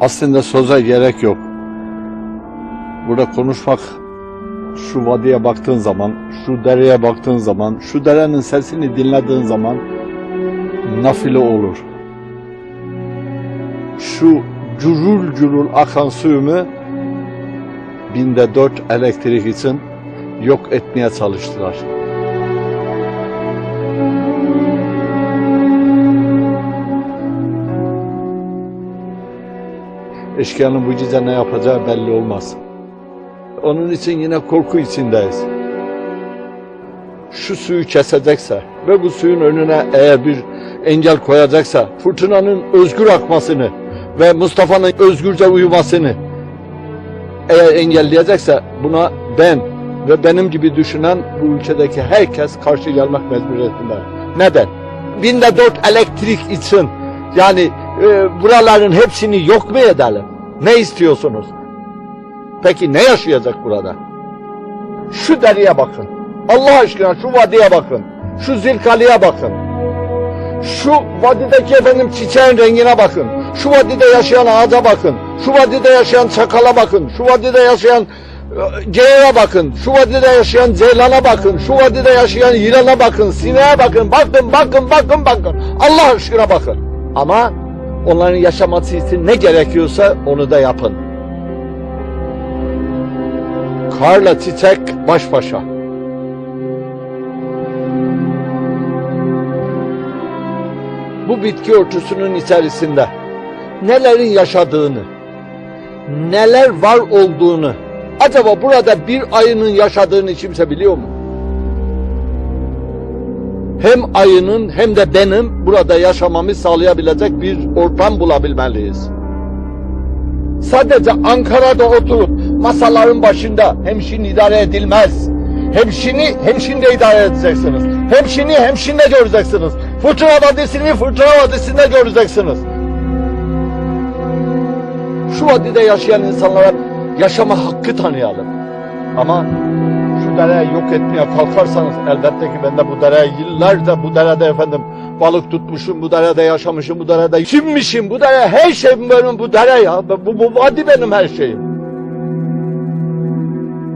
Aslında söze gerek yok. Burada konuşmak şu vadiye baktığın zaman, şu dereye baktığın zaman, şu derenin sesini dinlediğin zaman nafile olur. Şu curul curul akan suyumu binde dört elektrik için yok etmeye çalıştılar. Eşkıyanın bu gece ne yapacağı belli olmaz. Onun için yine korku içindeyiz. Şu suyu kesecekse ve bu suyun önüne eğer bir engel koyacaksa fırtınanın özgür akmasını ve Mustafa'nın özgürce uyumasını eğer engelleyecekse buna ben ve benim gibi düşünen bu ülkedeki herkes karşı gelmek mecburiyetinde. Neden? Binde dört elektrik için yani e, buraların hepsini yok mu edelim? Ne istiyorsunuz? Peki ne yaşayacak burada? Şu deriye bakın. Allah aşkına şu vadiye bakın. Şu zilkaliye bakın. Şu vadideki efendim çiçeğin rengine bakın. Şu vadide yaşayan ağaca bakın. Şu vadide yaşayan çakala bakın. Şu vadide yaşayan e, geyiğe bakın. Şu vadide yaşayan ceylana bakın. Şu vadide yaşayan yılana bakın. Sineğe bakın. Bakın, bakın, bakın, bakın. Allah aşkına bakın. Ama onların yaşaması için ne gerekiyorsa onu da yapın. Karla çiçek baş başa. Bu bitki örtüsünün içerisinde nelerin yaşadığını, neler var olduğunu, acaba burada bir ayının yaşadığını kimse biliyor mu? Hem ayının hem de benim burada yaşamamı sağlayabilecek bir ortam bulabilmeliyiz. Sadece Ankara'da oturup masaların başında hemşin idare edilmez. Hemşini hemşinde idare edeceksiniz. Hemşini hemşinde göreceksiniz. Fırtına vadisini fırtına vadisinde göreceksiniz. Şu vadide yaşayan insanlara yaşama hakkı tanıyalım. Ama dereyi yok etmeye kalkarsanız elbette ki ben de bu dereye yıllarca bu derede efendim balık tutmuşum, bu derede yaşamışım, bu derede kimmişim, bu dere her şeyim benim bu dere ya. Bu, bu vadi benim her şeyim.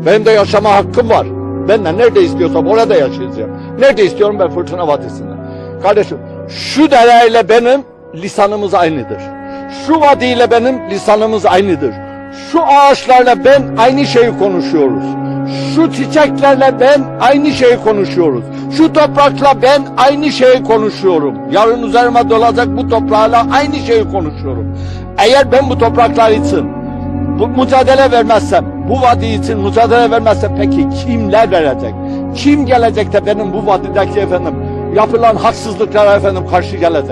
Benim de yaşama hakkım var. Ben de nerede istiyorsam orada yaşayacağım. Nerede istiyorum ben Fırtına Vadisi'nde. Kardeşim şu dereyle benim lisanımız aynıdır. Şu vadiyle benim lisanımız aynıdır. Şu ağaçlarla ben aynı şeyi konuşuyoruz. Şu çiçeklerle ben aynı şeyi konuşuyoruz. Şu toprakla ben aynı şeyi konuşuyorum. Yarın üzerime dolacak bu toprağla aynı şeyi konuşuyorum. Eğer ben bu topraklar için bu mücadele vermezsem, bu vadi için mücadele vermezsem peki kimler verecek? Kim gelecek de benim bu vadideki efendim yapılan haksızlıklara efendim karşı gelecek?